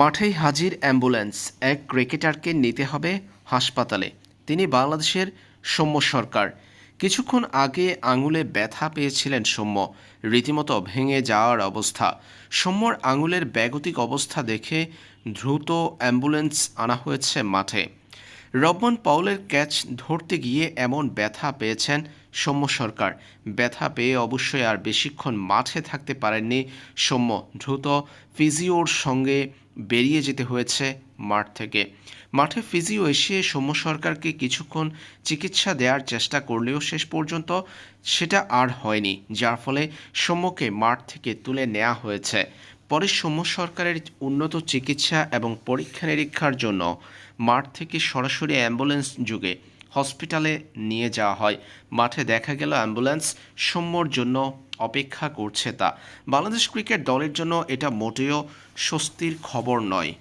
মাঠেই হাজির অ্যাম্বুলেন্স। এক ক্রিকেটারকে নিতে হবে হাসপাতালে। তিনি বাংলাদেশের সৌম্য সরকার। কিছুক্ষণ আগে আঙুলে ব্যথা পেয়েছিলেন সৌম্য। রীতিমতো ভেঙে যাওয়ার অবস্থা। সৌম্যর আঙুলের ব্যাগতিক অবস্থা দেখে দ্রুত অ্যাম্বুলেন্স আনা হয়েছে মাঠে। রবমান পাউলের ক্যাচ ধরতে গিয়ে এমন ব্যথা পেয়েছেন সৌম্য সরকার। ব্যথা পেয়ে অবশ্যই আর বেশিক্ষণ মাঠে থাকতে পারেননি সৌম্য। দ্রুত ফিজিওর সঙ্গে বেরিয়ে যেতে হয়েছে মাঠ থেকে। মাঠে ফিজিও এসে সৌম্য সরকারকে কিছুক্ষণ চিকিৎসা দেওয়ার চেষ্টা করলেও শেষ পর্যন্ত সেটা আর হয়নি, যার ফলে সৌম্যকে মাঠ থেকে তুলে নেওয়া হয়েছে। পরে সৌম্য সরকারের উন্নত চিকিৎসা এবং পরীক্ষা নিরীক্ষার জন্য মাঠ থেকে সরাসরি অ্যাম্বুলেন্স যুগে হসপিটালে নিয়ে যাওয়া হয়। মাঠে দেখা গেল অ্যাম্বুলেন্স, সৌম্যর জন্য অপেক্ষা করছে তা। বাংলাদেশ ক্রিকেট দলের জন্য এটা মোটেও স্বস্তির খবর নয়।